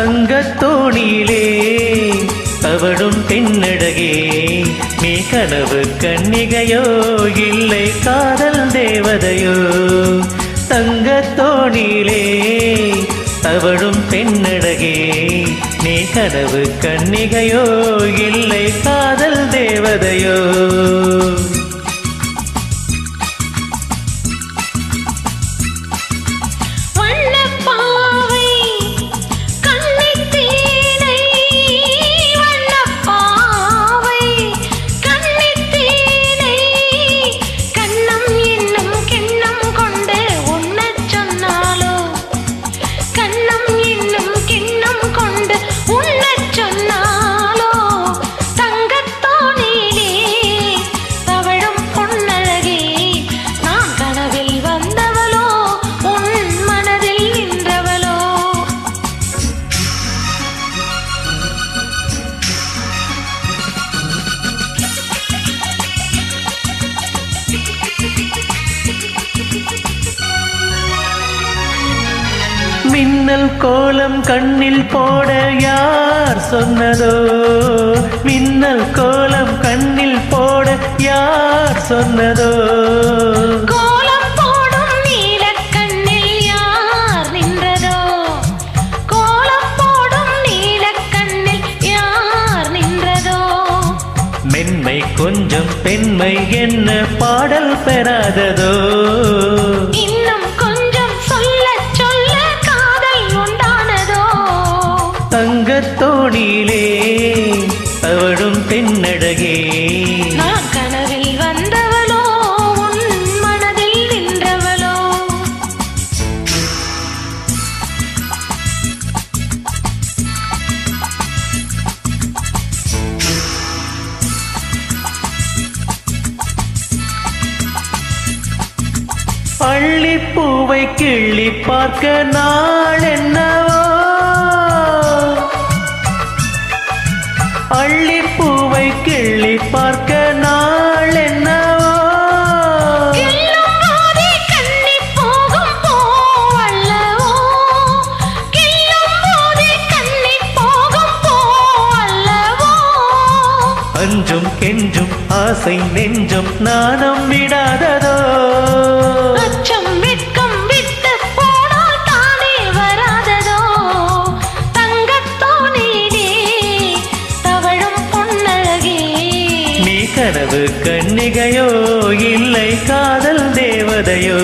தங்கத்தோணியிலே தவழும் பெண்ணடகே நீ கனவு கண்ணிகையோ இல்லை காதல் தேவதையோ. தங்கத்தோணியிலே தவழும் பெண்ணடகே நீ கனவு கண்ணிகையோ இல்லை காதல் தேவதையோ. மின்னல் கோலம் கண்ணில் போட யார் சொன்னதோ? மின்னல் கோலம் கண்ணில் போட யார் சொன்னதோ? மென்மை கொஞ்சம் பெண்மை என்ன பாடல் பெறாததோ? பெண்ணழகே நான் கனவில் வந்தவளோ உன் மனதில் நின்றவளோ. பள்ளிப்பூவை கிள்ளி பார்க்க நாள் என்னவோ? அள்ளிப்பூவை கிள்ளி பார்க்க நாள் என்னவோ? அஞ்சும் கெஞ்சும் ஆசை நெஞ்சும் நாணம் விடாததோ? கனவு கண்ணிகையோ இல்லை காதல் தேவதையோ.